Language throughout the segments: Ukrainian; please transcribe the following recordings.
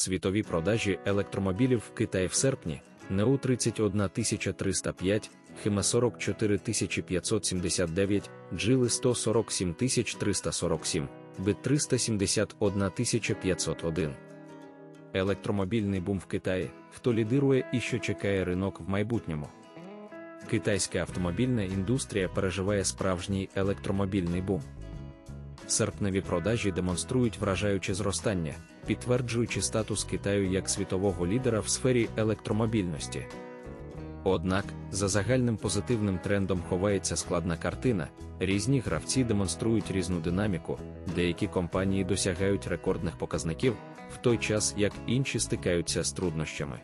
Світові продажі електромобілів в Китаї в серпні НЕУ 31305, Хима 44579, Джили 147347, Бит 371501. Електромобільний бум в Китаї, хто лідирує і що чекає ринок в майбутньому. Китайська автомобільна індустрія переживає справжній електромобільний бум. Серпневі продажі демонструють вражаюче зростання, підтверджуючи статус Китаю як світового лідера в сфері електромобільності. Однак, за загальним позитивним трендом ховається складна картина, різні гравці демонструють різну динаміку, деякі компанії досягають рекордних показників, в той час як інші стикаються з труднощами.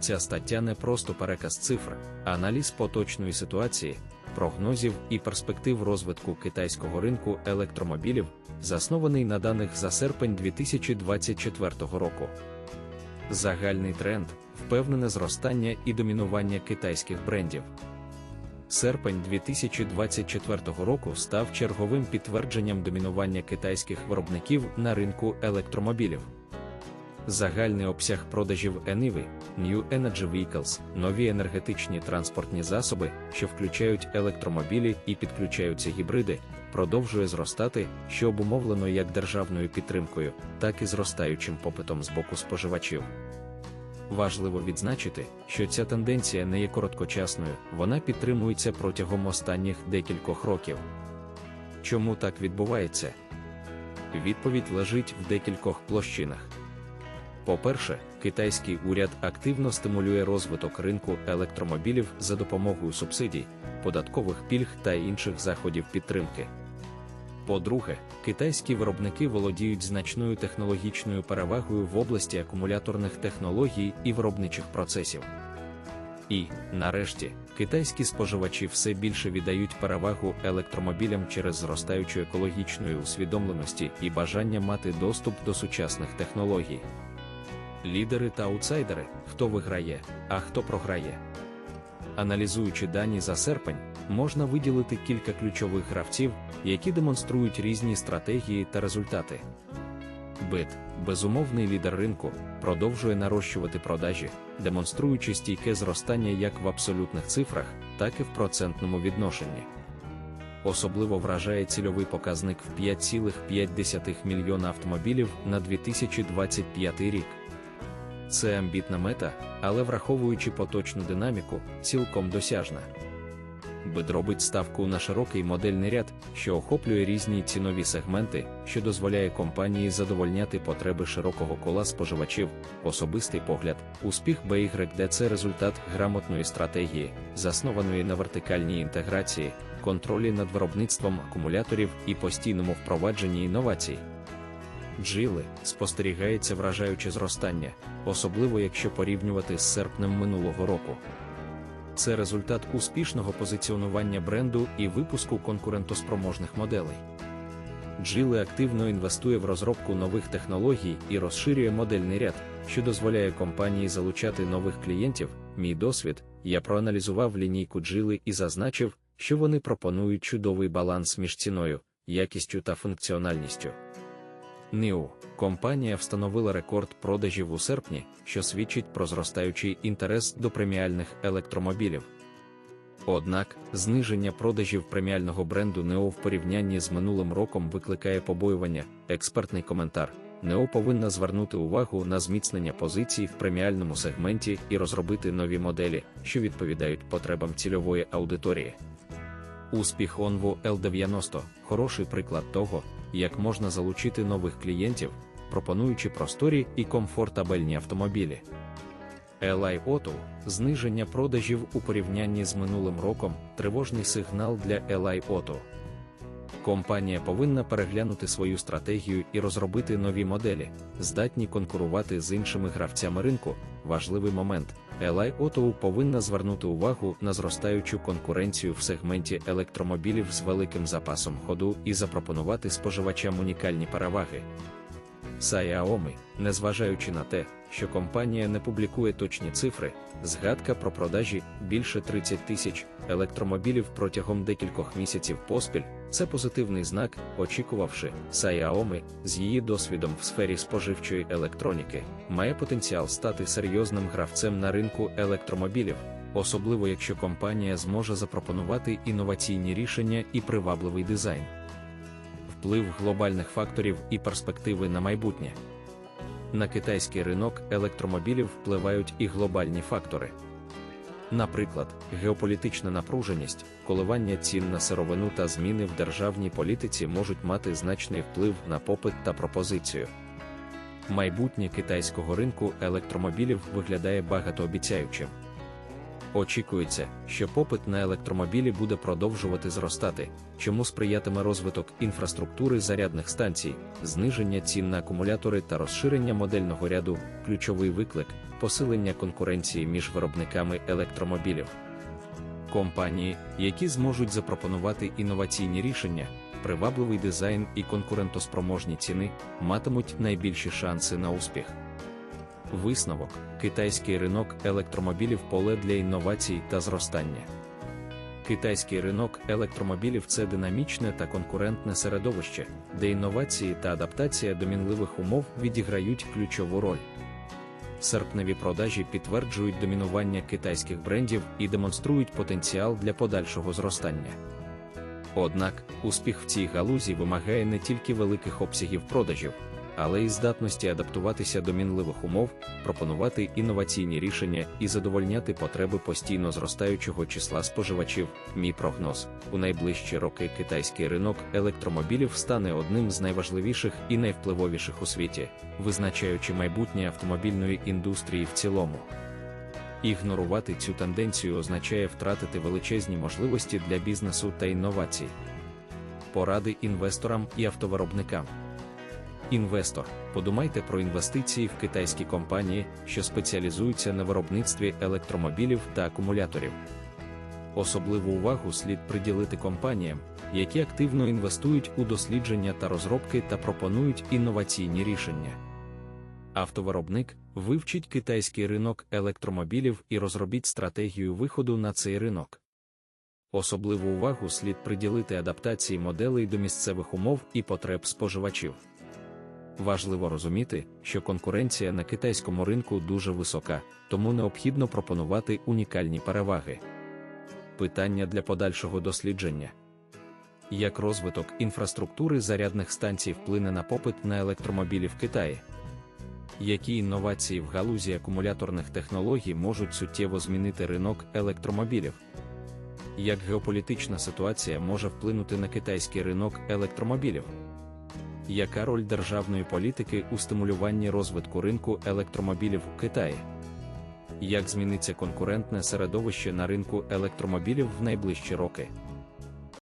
Ця стаття не просто переказ цифр, а аналіз поточної ситуації, прогнозів і перспектив розвитку китайського ринку електромобілів, заснований на даних за серпень 2024 року. Загальний тренд впевнене зростання і домінування китайських брендів. Серпень 2024 року став черговим підтвердженням домінування китайських виробників на ринку електромобілів. Загальний обсяг продажів ENIVI, New Energy Vehicles, нові енергетичні транспортні засоби, що включають електромобілі і підключаються гібриди, продовжує зростати, що обумовлено як державною підтримкою, так і зростаючим попитом з боку споживачів. Важливо відзначити, що ця тенденція не є короткочасною, вона підтримується протягом останніх декількох років. Чому так відбувається? Відповідь лежить в декількох площинах. По-перше, китайський уряд активно стимулює розвиток ринку електромобілів за допомогою субсидій, податкових пільг та інших заходів підтримки. По-друге, китайські виробники володіють значною технологічною перевагою в області акумуляторних технологій і виробничих процесів. І, нарешті, китайські споживачі все більше віддають перевагу електромобілям через зростаючу екологічної усвідомленості і бажання мати доступ до сучасних технологій. Лідери та аутсайдери, хто виграє, а хто програє. Аналізуючи дані за серпень, можна виділити кілька ключових гравців, які демонструють різні стратегії та результати. Бит, безумовний лідер ринку, продовжує нарощувати продажі, демонструючи стійке зростання як в абсолютних цифрах, так і в процентному відношенні. Особливо вражає цільовий показник в 5,5 мільйона автомобілів на 2025 рік. Це амбітна мета, але враховуючи поточну динаміку, цілком досяжна. Бит робить ставку на широкий модельний ряд, що охоплює різні цінові сегменти, що дозволяє компанії задовольняти потреби широкого кола споживачів, особистий погляд, успіх BYD – це результат грамотної стратегії, заснованої на вертикальній інтеграції, контролі над виробництвом акумуляторів і постійному впровадженні інновацій. Джили спостерігається вражаюче зростання, особливо якщо порівнювати з серпнем минулого року. Це результат успішного позиціонування бренду і випуску конкурентоспроможних моделей. Джили активно інвестує в розробку нових технологій і розширює модельний ряд, що дозволяє компанії залучати нових клієнтів. Мій досвід, я проаналізував лінійку Джили і зазначив, що вони пропонують чудовий баланс між ціною, якістю та функціональністю. NIO компанія встановила рекорд продажів у серпні, що свідчить про зростаючий інтерес до преміальних електромобілів. Однак, зниження продажів преміального бренду NEO в порівнянні з минулим роком викликає побоювання. Експертний коментар. NEO повинна звернути увагу на зміцнення позицій в преміальному сегменті і розробити нові моделі, що відповідають потребам цільової аудиторії. Успіх Onvo L90 хороший приклад того, як можна залучити нових клієнтів, пропонуючи просторі і комфортабельні автомобілі. Li Auto – зниження продажів у порівнянні з минулим роком, тривожний сигнал для Li Auto. Компанія повинна переглянути свою стратегію і розробити нові моделі, здатні конкурувати з іншими гравцями ринку. Важливий момент. Li Auto повинна звернути увагу на зростаючу конкуренцію в сегменті електромобілів з великим запасом ходу і запропонувати споживачам унікальні переваги. Xiaomi, незважаючи на те, що компанія не публікує точні цифри, згадка про продажі більше 30 тисяч електромобілів протягом декількох місяців поспіль це позитивний знак, очікувавши, Xiaomi з її досвідом в сфері споживчої електроніки, має потенціал стати серйозним гравцем на ринку електромобілів, особливо якщо компанія зможе запропонувати інноваційні рішення і привабливий дизайн. Вплив глобальних факторів і перспективи на майбутнє. На китайський ринок електромобілів впливають і глобальні фактори. Наприклад, геополітична напруженість, коливання цін на сировину та зміни в державній політиці можуть мати значний вплив на попит та пропозицію. Майбутнє китайського ринку електромобілів виглядає багатообіцяючим. Очікується, що попит на електромобілі буде продовжувати зростати, чому сприятиме розвиток інфраструктури зарядних станцій, зниження цін на акумулятори та розширення модельного ряду, ключовий виклик, посилення конкуренції між виробниками електромобілів. Компанії, які зможуть запропонувати інноваційні рішення, привабливий дизайн і конкурентоспроможні ціни, матимуть найбільші шанси на успіх. Висновок: китайський ринок електромобілів поле для інновацій та зростання. Китайський ринок електромобілів це динамічне та конкурентне середовище, де інновації та адаптація до мінливих умов відіграють ключову роль. Серпневі продажі підтверджують домінування китайських брендів і демонструють потенціал для подальшого зростання. Однак, успіх в цій галузі вимагає не тільки великих обсягів продажів але й здатності адаптуватися до мінливих умов, пропонувати інноваційні рішення і задовольняти потреби постійно зростаючого числа споживачів. Мій прогноз у найближчі роки китайський ринок електромобілів стане одним з найважливіших і найвпливовіших у світі, визначаючи майбутнє автомобільної індустрії в цілому. Ігнорувати цю тенденцію означає втратити величезні можливості для бізнесу та інновацій. Поради інвесторам і автовиробникам. Інвестор, подумайте про інвестиції в китайські компанії, що спеціалізуються на виробництві електромобілів та акумуляторів. Особливу увагу слід приділити компаніям, які активно інвестують у дослідження та розробки та пропонують інноваційні рішення. Автовиробник вивчить китайський ринок електромобілів і розробіть стратегію виходу на цей ринок. Особливу увагу слід приділити адаптації моделей до місцевих умов і потреб споживачів. Важливо розуміти, що конкуренція на китайському ринку дуже висока, тому необхідно пропонувати унікальні переваги. Питання для подальшого дослідження: як розвиток інфраструктури зарядних станцій вплине на попит на електромобілі в Китаї? Які інновації в галузі акумуляторних технологій можуть суттєво змінити ринок електромобілів? Як геополітична ситуація може вплинути на китайський ринок електромобілів? Яка роль державної політики у стимулюванні розвитку ринку електромобілів у Китаї? Як зміниться конкурентне середовище на ринку електромобілів в найближчі роки?